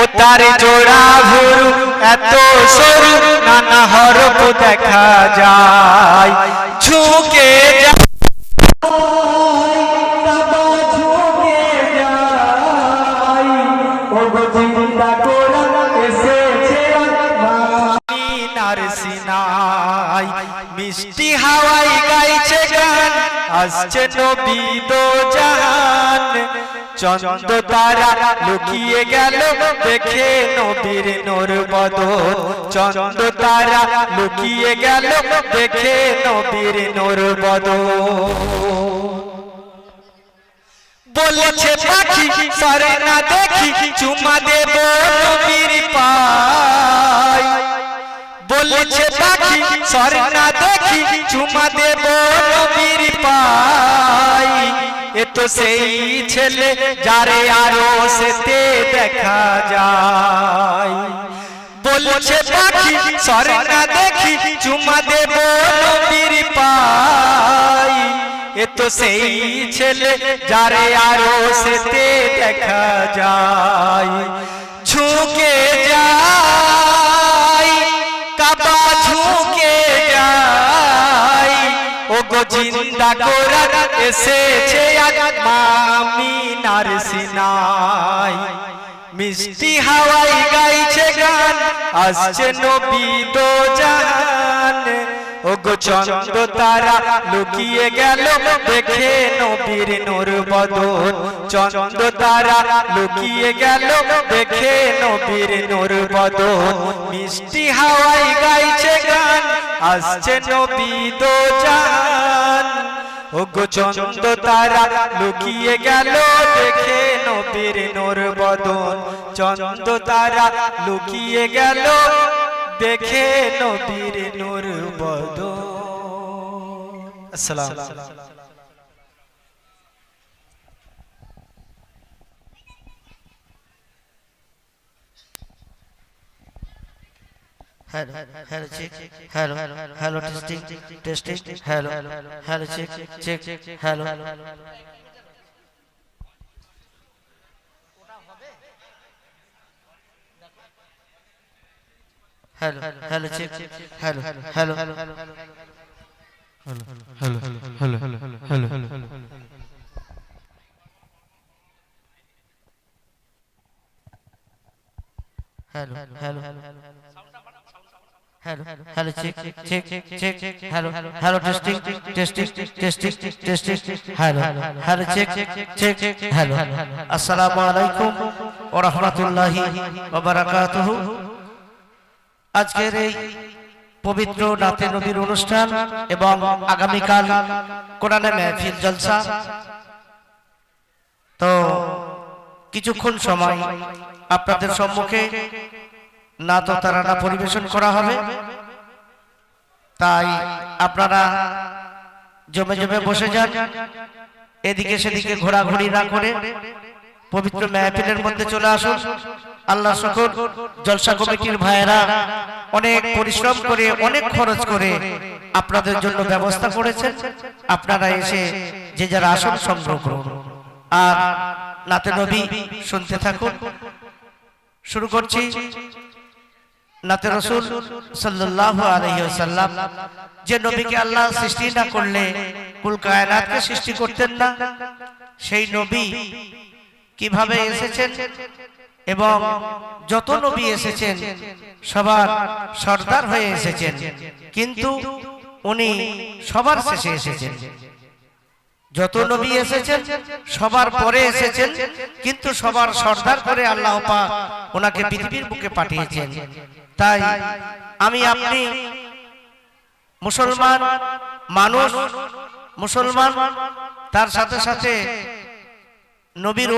ও তার জোড়া ভুরু, এত সরু, নানা হরফ দেখা যায়। ঝুঁকে যায় মিষ্টি হাওয়াই গাইছে গান, আসছে নবী দো জাহান। চন্দ্র তারা লুকিয়ে গেল, দেখে নবীর নূর বদন চন্দ্র তারা লুকিয়ে গেল, দেখে নবীর নূর বদন বলেছে পাখি, সরে না দেখি, চুমা দেব নবীর পাই। বলেছে পাখি, সরে না দেখি, চুমা দেব নবীর তো সেই ছেলে যারে আরও সেতে দেখা যায়। বলছে, পাখি, সরে দেখি, চুমা দেব নবীর পাই। এ তো সেই ছেলে যারে আরও সেতে দেখা যায়। ঝুঁকে জিন্দা কোরআন এসেছে মামিনার সিনাই মিষ্টি হাওয়াই গাইছে গান, আসছে নবী দো জাহান ও গো চন্দ্র তারা লুকিয়ে গেল, দেখে নবীর নূর বদন। চন্দ্র তারা লুকিয়ে গেল, দেখে নবীর নূর বদন। মিষ্টি হাওয়াই গাইছে আসছে নবী তো জান। ওগো চন্দ তারা লুকিয়ে গেল দেখে নবীর নোর বদন। চন্দ তারা লুকিয়ে গেল দেখে নবীর নোর বদন। আসসালাম hello hello check hello hello testing testing hello hello check check hello hello hello check hello hello hello hello hello hello check check check hello hello testing testing testing testing hello hello check check hello assalamu alaikum wa rahmatullahi wa barakatuh আজকের এই পবিত্র নাতে নবীর অনুষ্ঠান এবং আগামীকাল কোরআনে মেহফিল জলসা তো কিছুক্ষণ সময় আপনাদের সম্মুখে না তো তারানা পরিবেশন করা হবে। তাই আপনারা জমে জমে বসে যান। এদিকে সেদিকে ঘোরাঘুরি না করে পবিত্র মেহফিলের মধ্যে চলে আসুন। আল্লাহ শকর জলসা কমিটির ভাইয়েরা অনেক পরিশ্রম করে, অনেক খরচ করে আপনাদের জন্য ব্যবস্থা করেছেন। আপনারা এসে যে যারা আসন সংগ্রহ করুন। আর নাতে নবী শুনতে থাকুন। শুরু করছি। নাতে রসুল সাল্লাল্লাহু আলাইহি ওয়াসাল্লাম যে নবীকে আল্লাহ সৃষ্টি না করলে কুল কায়নাতকে সৃষ্টি করতেন না। সেই নবী কীভাবে এসেছেন এবং যত নবী এসেছেন, সবার সর্দার হয়ে এসেছেন। কিন্তু উনি সবার শেষে এসেছেন। যত নবী এসেছেন সবার পরে এসেছেন কিন্তু সবার সর্দার করে আল্লাহ পাক ওনাকে পৃথিবীর বুকে পাঠিয়েছেন। তাই আমি আপনি মুসলমান মানুষ মুসলমান তার সাথে সাথে নবীর